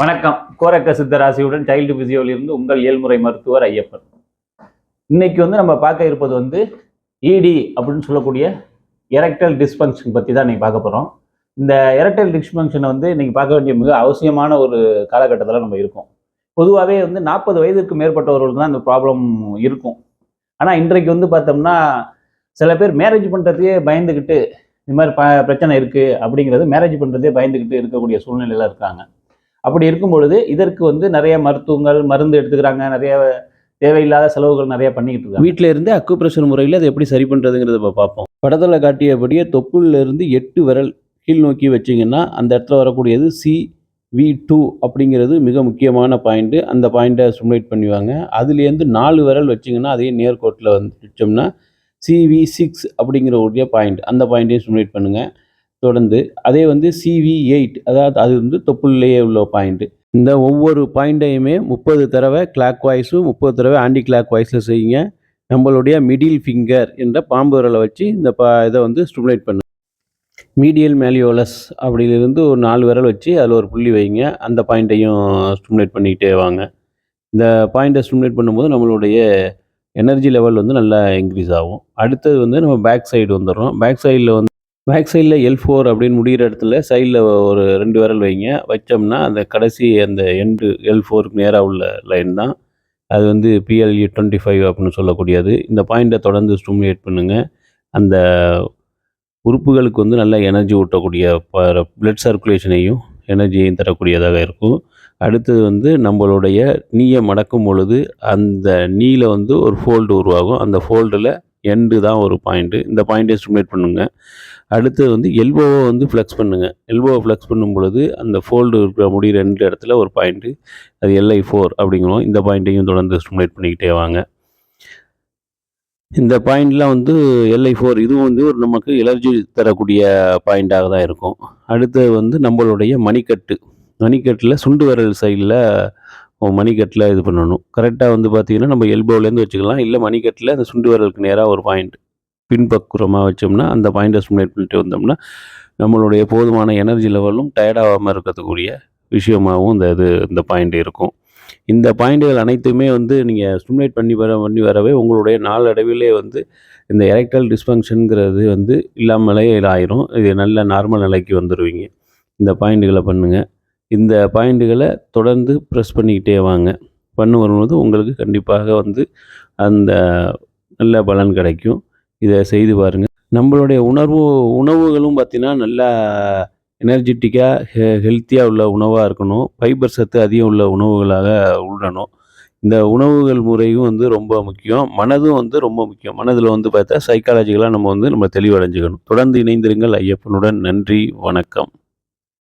வணக்கம். கோரக்க சித்தராசியுடன் சைல்டு பிசியோலிருந்து உங்கள் ஏழ்முறை மருத்துவர் ஐயப்பன். இன்னைக்கு வந்து நம்ம பார்க்க இருப்பது வந்து இடி அப்படின்னு சொல்லக்கூடிய எரக்டல் டிஸ்பங்ஷன் பற்றி தான் நீங்கள் பார்க்க போகிறோம் இந்த எரக்டல் டிஸ்பங்ஷனை வந்து நீங்கள் பார்க்க வேண்டிய மிக அவசியமான ஒரு காலகட்டத்தில் நம்ம இருக்கோம். பொதுவாகவே வந்து நாற்பது வயதுக்கு மேற்பட்டவர்களுக்கு தான் இந்த ப்ராப்ளம் இருக்கும். ஆனால் இன்றைக்கு வந்து பார்த்தோம்னா சில பேர் மேரேஜ் பண்ணுறதையே பயந்துக்கிட்டு இந்த மாதிரி ப பிரச்சனை இருக்குது அப்படிங்கிறது மேரேஜ் பண்ணுறதே பயந்துக்கிட்டு இருக்கக்கூடிய சூழ்நிலையில் இருக்காங்க. அப்படி இருக்கும் பொழுது இதற்கு வந்து நிறைய மருத்துவங்கள் மருந்து எடுத்துக்கிறாங்க நிறைய தேவையில்லாத செலவுகள் நிறைய பண்ணிக்கிட்டு இருக்காங்க. வீட்டில இருந்து அக்குப்ரெஷர் முறையில் அதை எப்படி சரி பண்ணுறதுங்கிறத பார்ப்போம். படத்தில் காட்டியபடியே தொப்புள்ள இருந்து எட்டு விரல் கீழ் நோக்கி வச்சிங்கன்னா அந்த இடத்துல வரக்கூடியது சி வி டூ அப்படிங்கிறது மிக முக்கியமான பாயிண்ட்டு அந்த பாயிண்ட்டை சிமுலேட் பண்ணுவாங்க. அதுலேருந்து நாலு விரல் வச்சிங்கன்னா அதே நேர்கோட்டில் வந்து வச்சோம்னா சிவி சிக்ஸ் அப்படிங்கிற ஒரு பாயிண்ட் அந்த பாயிண்ட்டையும் சிமுலேட் பண்ணுங்கள் தொடர்ந்து அதே வந்து சிவி எயிட் அதாவது அது வந்து தொப்புள்ளையே உள்ள பாயிண்ட்டு இந்த ஒவ்வொரு பாயிண்ட்டையுமே முப்பது தடவை கிளாக் வாய்ஸும் முப்பது தடவை ஆன்டி கிளாக் வாய்ஸில் செய்யுங்க. நம்மளுடைய மிடில் ஃபிங்கர் என்ற பாம்பு விரலை வச்சு இந்த பா இதை வந்து ஸ்டிமுலேட் பண்ணு. மீடியல் மேலியோலஸ் அப்படிலிருந்து ஒரு நாலு விரல் வச்சு அதில் ஒரு புள்ளி வைங்க. அந்த பாயிண்ட்டையும் ஸ்டிமுலேட் பண்ணிக்கிட்டே வாங்க. இந்த பாயிண்ட்டை ஸ்டிமுலேட் பண்ணும்போது நம்மளுடைய எனர்ஜி லெவல் வந்து நல்லா இன்க்ரீஸ் ஆகும். அடுத்தது வந்து நம்ம பேக் சைடு வந்துடுறோம். பேக் சைடில் வந்து பேக் சைடில் எல் ஃபோர் அப்படின்னு முடிகிற இடத்துல சைடில் ஒரு ரெண்டு விரல் வைங்க. வச்சோம்னா அந்த கடைசி அந்த எண்டு எல் ஃபோருக்கு நேராக உள்ள லைன் தான். அது வந்து பிஎல்இ டுவெண்ட்டி ஃபைவ் அப்படின்னு சொல்லக்கூடியது. இந்த பாயிண்ட்டை தொடர்ந்து ஸ்டிமுலேட் பண்ணுங்கள் அந்த உறுப்புகளுக்கு வந்து நல்ல எனர்ஜி ஊட்டக்கூடிய பிளட் சர்க்குலேஷனையும் எனர்ஜியையும் தரக்கூடியதாக இருக்கும். அடுத்தது வந்து நம்மளுடைய நீயை மடக்கும் பொழுது அந்த நீயில் வந்து ஒரு ஃபோல்டு உருவாகும். அந்த ஃபோல்டில் எண்டு தான் ஒரு பாயிண்ட்டு இந்த பாயிண்ட்டை ஸ்டிமுலேட் பண்ணுங்க. அடுத்தது வந்து எல்போவை வந்து ஃப்ளெக்ஸ் பண்ணுங்கள் எல்போவை ஃப்ளெக்ஸ் பண்ணும் பொழுது அந்த ஃபோல்டு இருக்கிற முடி ரெண்டு இடத்துல ஒரு பாயிண்ட்டு அது எல்ஐ ஃபோர் அப்படிங்கிறோம். இந்த பாயிண்ட்டையும் தொடர்ந்து ஸ்டிமுலேட் பண்ணிக்கிட்டே வாங்க. இந்த பாயிண்ட்லாம் வந்து எல்ஐ ஃபோர் இதுவும் வந்து ஒரு நமக்கு எலர்ஜி தரக்கூடிய பாயிண்ட்டாக தான் இருக்கும். அடுத்தது வந்து நம்மளுடைய மணிக்கட்டு. மணிக்கட்டில் சுண்டு விரல் சைடில் மணிக்கட்டில் இது பண்ணணும். கரெக்டாக வந்து பார்த்திங்கன்னா நம்ம எல்போவிலேருந்து வச்சுக்கலாம். இல்லை மணிக்கட்டில் அந்த சுண்டு வரலுக்கு நேராக ஒரு பாயிண்ட் பின்பக்குறமாக வச்சோம்னா அந்த பாயிண்ட்டை ஸ்டிமுலேட் பண்ணிட்டு வந்தோம்னா நம்மளுடைய போதுமான எனர்ஜி லெவலும் டயர்டாகாமல் இருக்கிறதுக்கூடிய விஷயமாகவும் இந்த இது இந்த பாயிண்ட் இருக்கும். இந்த பாயிண்ட்டுகள் அனைத்துமே வந்து நீங்கள் ஸ்டிமுலேட் பண்ணி வர பண்ணி வரவே உங்களுடைய நாளடைவிலே வந்து இந்த எலக்ட்ரல் டிஸ்ஃபங்க்ஷனுங்கிறது வந்து இல்லாமலே ஆயிரும். இது நல்ல நார்மல் நிலைக்கு வந்துடுவீங்க இந்த பாயிண்ட்டுகளை பண்ணுங்கள் இந்த பாயிண்ட்டுகளை தொடர்ந்து ப்ரெஸ் பண்ணிக்கிட்டே வாங்க. பண்ணு வரும்போது உங்களுக்கு கண்டிப்பாக வந்து அந்த நல்ல பலன் கிடைக்கும். இதை செய்து பாருங்கள் நம்மளுடைய உணர்வு உணவுகளும் பார்த்திங்கன்னா நல்லா எனர்ஜெட்டிக்காக ஹெ ஹெல்த்தியாக உள்ள உணவாக இருக்கணும். ஃபைபர் சத்து அதிகம் உள்ள உணவுகளாக உண்ணணும் இந்த உணவுகள் முறையும் வந்து ரொம்ப முக்கியம். மனதும் வந்து ரொம்ப முக்கியம். மனதில் வந்து பார்த்தா சைக்காலஜிக்கலாக நம்ம வந்து நம்ம தெளிவடைஞ்சுக்கணும். தொடர்ந்து இணைந்திருங்கள். ஐயப்பனுடன் நன்றி வணக்கம்.